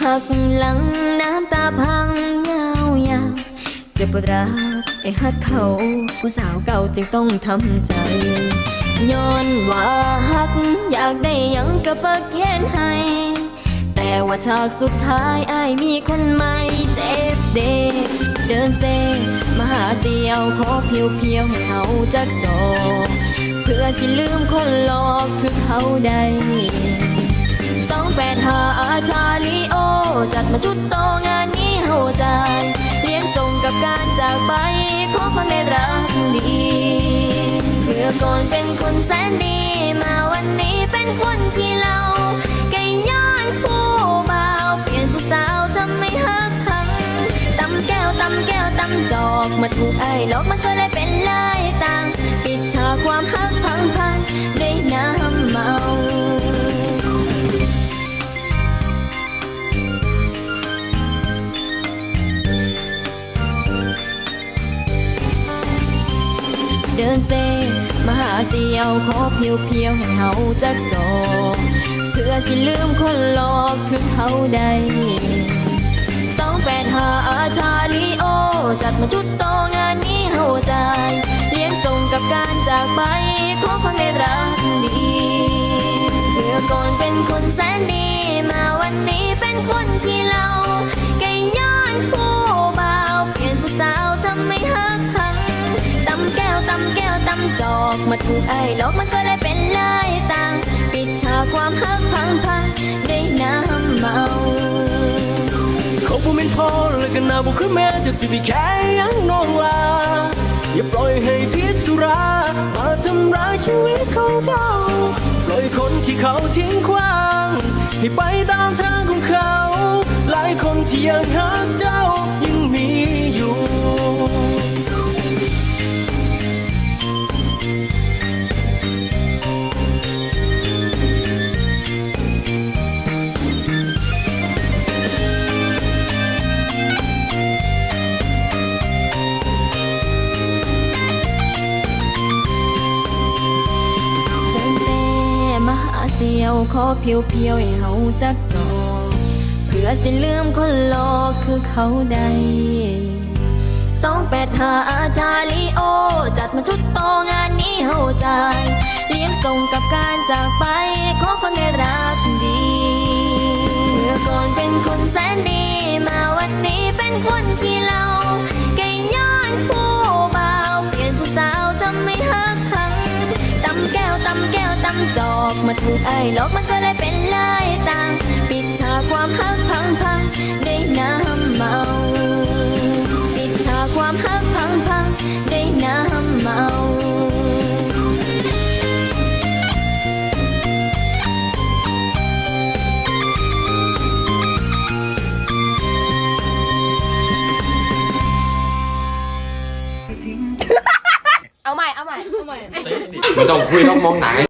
หักหลังน้ำตาพังยาวยาวเจ็บปวดร้าวไอ้หักเขา ผู้สาวเก่าจึงต้องทำใจย้อนว่าหัก อยากได้ยังก็เปิดแค้นให้ แต่ว่าฉากสุดท้ายอายมีคนใหม่เจ็บเด็กเดินเซมาหาเสียวขอเพียวเพียวให้เขาจักจอเพื่อสิลืมคนหลอกคือเขาได้ แปดหาอาชาลีโอ จัดมาจุดโตงานนี้เฮาใจายเลี้ยงส่งกับการจากไปขอคนได้รักดีเมื่อก่อนเป็นคนแสนดี มาวันนี้เป็นคนขี้เหล้าไก่ย้อนผู้บ่าวเปลี่ยนผู้สาวทำไม่ฮักหังตำแก้วตำแก้วตำจอกมาถูกไอ้หลอกมันก็เลยเป็นลายต่าง ปิดฉากความฮักพังพ เซมาหาเสียวขอเพียวเพียวให้เฮาจักจอกเพื่อสิลืมคนหลอกคือเขาได้สองแปดหาอาชาลีโอ จัดมาจุดโตงานนี้เฮาใจายเลี้ยงส่งกับการจากไปขอคนได้รักดีเมื่อก่อนเป็นคนแสนดี มาวันนี้เป็นคนขี้ ตำแก้วตำจอกมาถูกไอ้หลอกมันก็เลยเป็นลายต่าง ปิดฉากความฮักพังพังด้วยน้ำเมาเขาบ่เป็นพ่อและกันนาบ่คือแม่จะสิไปแค่ยังน้องลาอย่าปล่อยให้พิษสุรามาทำร้ายชีวิตของเจ้า ปล่อยคนที่เขาทิ้งขว้าง ให้ไปตามทางของเขา หลายคนที่ยังหักเจ้ายังมี ขอเพียวเพียวให้เฮาจักจอกเพื่อสิลืมคนหลอกคือเขาได้สองแปดหาอาชาลีโอ จัดมาชุดโตงานนี้เฮาจายเลี้ยงส่งกับการจากไปของคนได้รักดี เมื่อก่อนเป็นคนแสนดี มาวันนี้เป็นคนขี้เหล้า มาถูกไอ้หลอกมันก็เลยเป็นลายต่าง ปิดฉากความฮักพังพังด้วยน้ำเมา ปิดฉากความฮักพังพังด้วยน้ำเมาเอาใหม่ เอาใหม่ เอาใหม่ ไม่ต้องคุยต้องมองหนัง